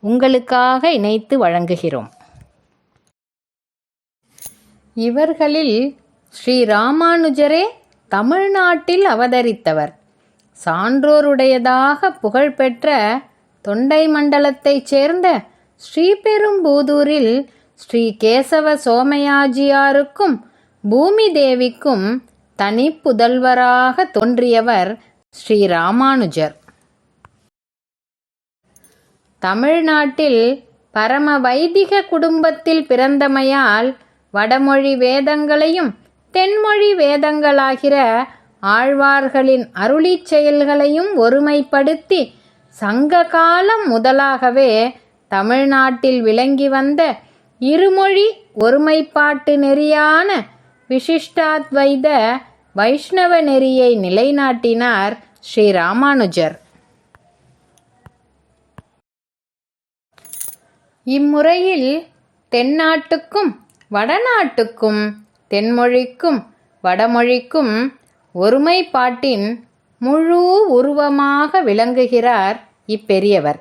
உங்களுக்காக இணைத்து வழங்குகிறோம். இவர்களில் ஸ்ரீ ராமானுஜரே தமிழ்நாட்டில் அவதரித்தவர். சான்றோருடையதாக புகழ்பெற்ற தொண்டை மண்டலத்தைச் சேர்ந்த ஸ்ரீபெரும்பூதூரில் ஸ்ரீ கேசவ சோமயாஜியாருக்கும் பூமி தேவிக்கும் தனிப்புதல்வராக தோன்றியவர் ஸ்ரீ ராமானுஜர். தமிழ்நாட்டில் பரம வைதிக குடும்பத்தில் பிறந்தமையால் வடமொழி வேதங்களையும் தென்மொழி வேதங்களாகிற ஆழ்வார்களின் அருளி செயல்களையும் ஒருமைப்படுத்தி சங்க காலம் முதலாகவே தமிழ்நாட்டில் விளங்கி வந்த இருமொழி ஒருமைப்பாட்டு நெறியான விசிஷ்டாத்வைத வைஷ்ணவ நெறியை நிலைநாட்டினார் ஸ்ரீ ராமானுஜர். இம்முறையில் தென்னாட்டுக்கும் வடநாட்டுக்கும் தென்மொழிக்கும் வடமொழிக்கும் ஒருமைப்பாட்டின் முழு உருவமாக விளங்குகிறார் இப்பெரியவர்.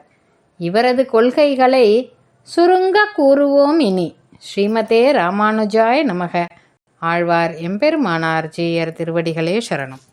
இவரது கொள்கைகளை சுருங்க கூறுவோம் இனி. ஸ்ரீமதே ராமானுஜாய நமக. ஆழ்வார் எம்பெருமானார் ஜீயர் திருவடிகளே சரணம்.